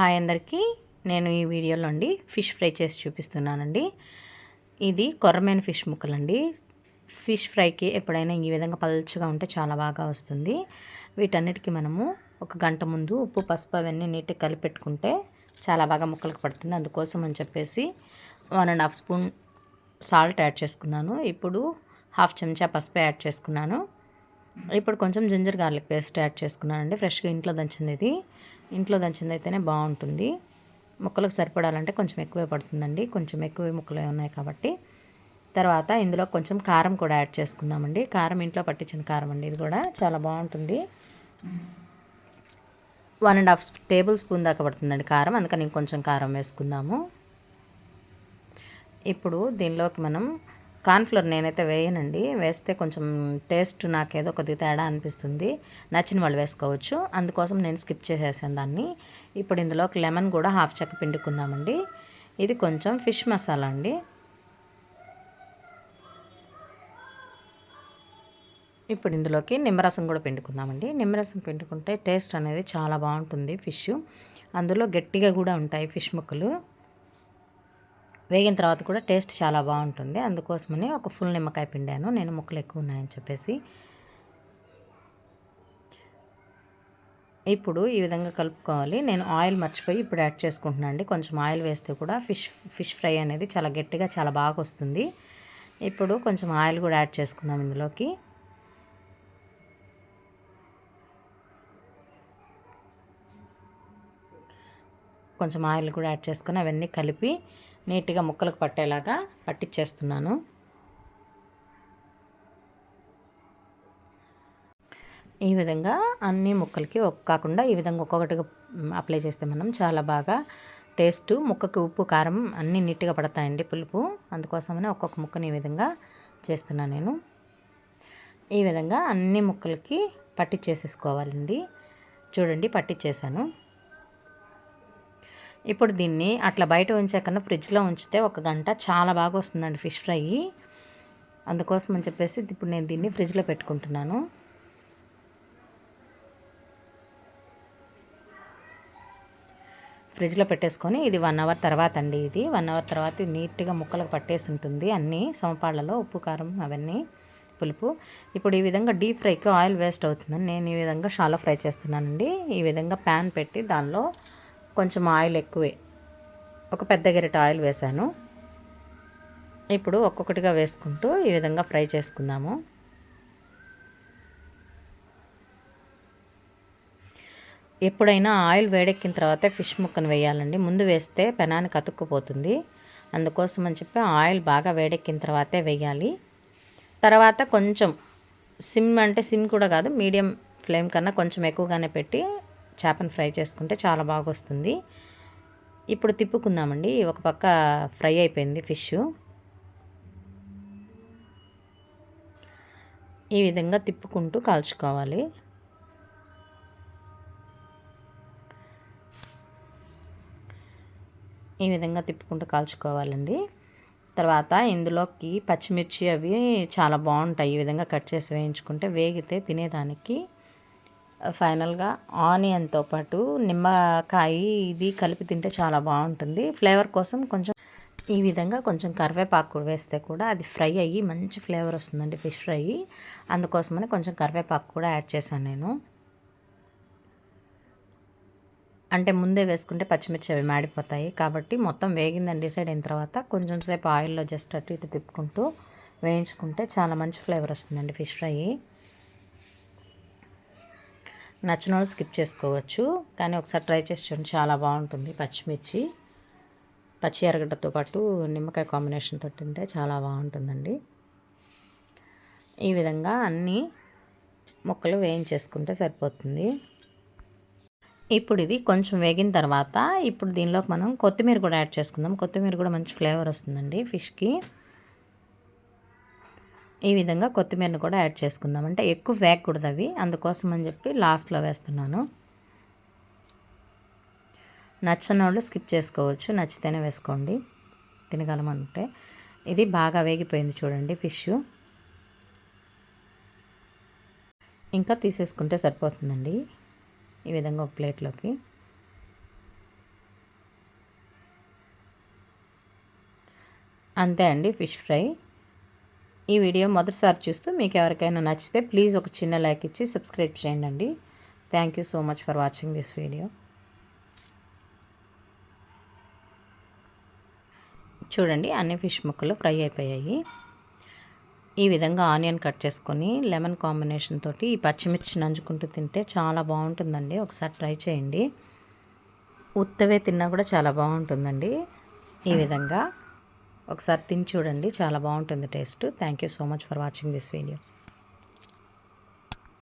Hi అందరికీ. నేను ఈ వీడియోలో అండి ఫిష్ ఫ్రై చేసి చూపిస్తున్నానండి. ఇది కొర్రమైన ఫిష్ ముక్కలండి. ఫిష్ ఫ్రైకి ఎప్పుడైనా ఈ విధంగా పల్చగా ఉంటే చాలా బాగా వస్తుంది. వీటన్నిటికీ మనము ఒక గంట ముందు ఉప్పు పసుపు అవన్నీ నీట్గా కలిపెట్టుకుంటే చాలా బాగా ముక్కలకు పడుతుంది. అందుకోసం అని చెప్పేసి one and half spoon salt add చేసుకున్నాను. ఇప్పుడు హాఫ్ చెంచా పసుపు యాడ్ చేసుకున్నాను. ఇప్పుడు కొంచెం జింజర్ గార్లిక్ పేస్ట్ యాడ్ చేసుకున్నానండి. ఫ్రెష్గా ఇంట్లో దంచింది ఇది. ఇంట్లో దంచింది అయితేనే బాగుంటుంది. ముక్కలకు సరిపడాలంటే కొంచెం ఎక్కువే పడుతుందండి. కొంచెం ఎక్కువే ముక్కలే ఉన్నాయి కాబట్టి. తర్వాత ఇందులో కొంచెం కారం కూడా యాడ్ చేసుకుందామండి. కారం ఇంట్లో పట్టించిన కారం అండి. ఇది కూడా చాలా బాగుంటుంది. One and half tablespoon దాకా పడుతుందండి కారం. అందుకని ఇంకొంచెం కారం వేసుకుందాము. ఇప్పుడు దీనిలోకి మనం కార్న్ఫ్లోర్ నేనైతే వేయనండి. వేస్తే కొంచెం టేస్ట్ నాకేదో కొద్దిగా తేడా అనిపిస్తుంది. నచ్చిన వాళ్ళు వేసుకోవచ్చు. అందుకోసం నేను స్కిప్ చేసేసాను దాన్ని. ఇప్పుడు ఇందులోకి లెమన్ కూడా హాఫ్ చెక్క పిండుకుందామండి. ఇది కొంచెం ఫిష్ మసాలా అండి. ఇప్పుడు ఇందులోకి నిమ్మరసం కూడా పిండుకుందామండి. నిమ్మరసం పిండుకుంటే టేస్ట్ అనేది చాలా బాగుంటుంది ఫిష్. అందులో గట్టిగా కూడా ఉంటాయి ఫిష్ ముక్కలు. వేగిన తర్వాత కూడా టేస్ట్ చాలా బాగుంటుంది. అందుకోసమని ఒక ఫుల్ నిమ్మకాయ పిండాను. నేను ముక్కలు ఎక్కువ ఉన్నాయని చెప్పేసి. ఇప్పుడు ఈ విధంగా కలుపుకోవాలి. నేను ఆయిల్ మర్చిపోయి ఇప్పుడు యాడ్ చేసుకుంటున్నాను అండి. కొంచెం ఆయిల్ వేస్తే కూడా ఫిష్ ఫిష్ ఫ్రై అనేది చాలా గట్టిగా చాలా బాగా వస్తుంది. ఇప్పుడు కొంచెం ఆయిల్ కూడా యాడ్ చేసుకుందాం ఇందులోకి. కొంచెం ఆయిల్ కూడా యాడ్ చేసుకొని అవన్నీ కలిపి నీట్గా ముక్కలకు పట్టేలాగా పట్టించేస్తున్నాను ఈ విధంగా అన్ని ముక్కలకి కాకుండా ఈ విధంగా ఒక్కొక్కటిగా అప్లై చేస్తే మనం చాలా బాగా టేస్ట్ ముక్కకి ఉప్పు కారం అన్నీ నీట్గా పడతాయండి పులుపు. అందుకోసమనే ఒక్కొక్క ముక్కని ఈ విధంగా చేస్తున్నాను నేను. ఈ విధంగా అన్ని ముక్కలకి పట్టించేసేసుకోవాలండి చూడండి పట్టించేసాను ఇప్పుడు దీన్ని అట్లా బయట ఉంచాకన్నా ఫ్రిడ్జ్లో ఉంచితే ఒక గంట చాలా బాగా వస్తుందండి ఫిష్ ఫ్రై. అందుకోసం అని చెప్పేసి ఇప్పుడు నేను దీన్ని ఫ్రిడ్జ్లో పెట్టుకుంటున్నాను. ఫ్రిడ్జ్లో పెట్టేసుకొని ఇది వన్ అవర్ తర్వాత అండి ఇది. వన్ అవర్ తర్వాత నీట్గా ముక్కలకు పట్టేసి ఉంటుంది. అన్నీ సమపాళ్ళలో ఉప్పు కారం అవన్నీ పులుపు. ఇప్పుడు ఈ విధంగా డీప్ ఫ్రైకి ఆయిల్ వేస్ట్ అవుతుందని నేను ఈ విధంగా షాలో ఫ్రై చేస్తున్నానండి. ఈ విధంగా ప్యాన్ పెట్టి దానిలో కొంచెం ఆయిల్ ఎక్కువే. ఒక పెద్ద గరిట ఆయిల్ వేసాను ఇప్పుడు ఒక్కొక్కటిగా వేసుకుంటూ ఈ విధంగా ఫ్రై చేసుకుందాము. ఎప్పుడైనా ఆయిల్ వేడెక్కిన తర్వాత ఫిష్ ముక్కను వేయాలండి. ముందు వేస్తే పెనానికి అతుక్కుపోతుంది అందుకోసం అని చెప్పి ఆయిల్ బాగా వేడెక్కిన తర్వాతే వేయాలి. తర్వాత కొంచెం సిమ్ అంటే సిమ్ కూడా కాదు మీడియం ఫ్లేమ్ కన్నా కొంచెం ఎక్కువగానే పెట్టి చేపను ఫ్రై చేసుకుంటే చాలా బాగా వస్తుంది ఇప్పుడు తిప్పుకుందామండి. ఒక పక్క ఫ్రై అయిపోయింది ఫిష్. ఈ విధంగా తిప్పుకుంటూ కాల్చుకోవాలి. ఈ విధంగా తిప్పుకుంటూ కాల్చుకోవాలండి. తర్వాత ఇందులోకి పచ్చిమిర్చి అవి చాలా బాగుంటాయి. ఈ విధంగా కట్ చేసి వేయించుకుంటే వేగితే తినేదానికి ఫైనల్గా ఆనియన్తో పాటు నిమ్మకాయ ఇది కలిపి తింటే చాలా బాగుంటుంది. ఫ్లేవర్ కోసం కొంచెం ఈ విధంగా కొంచెం కరివేపాకు వేస్తే కూడా అది ఫ్రై అయ్యి మంచి ఫ్లేవర్ వస్తుందండి ఫిష్ ఫ్రై. అందుకోసమని కొంచెం కరివేపాకు కూడా యాడ్ చేశాను నేను. అంటే ముందే వేసుకుంటే పచ్చిమిర్చి అవి మాడిపోతాయి. కాబట్టి మొత్తం వేగిందండి డిసైడ్ అయిన తర్వాత కొంచెం సేపు ఆయిల్లో జస్ట్ అటు ఇటు తిప్పుకుంటూ వేయించుకుంటే చాలా మంచి ఫ్లేవర్ వస్తుందండి ఫిష్ ఫ్రై. నచ్చిన వాళ్ళు స్కిప్ చేసుకోవచ్చు కానీ ఒకసారి ట్రై చేసి చూడండి. చాలా బాగుంటుంది పచ్చిమిర్చి. పచ్చి ఎరగడ్డతో పాటు నిమ్మకాయ కాంబినేషన్తో తింటే చాలా బాగుంటుందండి. ఈ విధంగా అన్నీ ముక్కలు వేయించేసుకుంటే సరిపోతుంది. ఇప్పుడు ఇది కొంచెం వేగిన తర్వాత ఇప్పుడు దీనిలోకి మనం కొత్తిమీర కూడా యాడ్ చేసుకుందాం. కొత్తిమీర కూడా మంచి ఫ్లేవర్ వస్తుందండి ఫిష్కి. ఈ విధంగా కొత్తిమీరను కూడా యాడ్ చేసుకుందాం. అంటే ఎక్కువ వేగకూడదు అవి. అందుకోసం అని చెప్పి లాస్ట్లో వేస్తున్నాను. నచ్చని వాళ్ళు స్కిప్ చేసుకోవచ్చు. నచ్చితేనే వేసుకోండి. తినగలమంటే ఇది బాగా వేగిపోయింది చూడండి ఫిష్. ఇంకా తీసేసుకుంటే సరిపోతుందండి. ఈ విధంగా ఒక ప్లేట్లోకి. అంతే అండి ఫిష్ ఫ్రై. ఈ వీడియో మొదటిసారి చూస్తూ మీకు ఎవరికైనా నచ్చితే ప్లీజ్ ఒక చిన్న లైక్ ఇచ్చి సబ్స్క్రైబ్ చేయండి thank you so much for watching this video చూడండి అన్ని ఫిష్ ముక్కలు ఫ్రై అయిపోయాయి. ఈ విధంగా ఆనియన్ కట్ చేసుకొని లెమన్ కాంబినేషన్ తోటి ఈ పచ్చిమిర్చి నంచుకుంటూ తింటే చాలా బాగుంటుందండి. ఒకసారి ట్రై చేయండి. ఉత్తవే తిన్నా కూడా చాలా బాగుంటుందండి. ఈ విధంగా ఒకసారి తిని చూడండి. చాలా బాగుంటుంది taste. Thank you so much for watching this video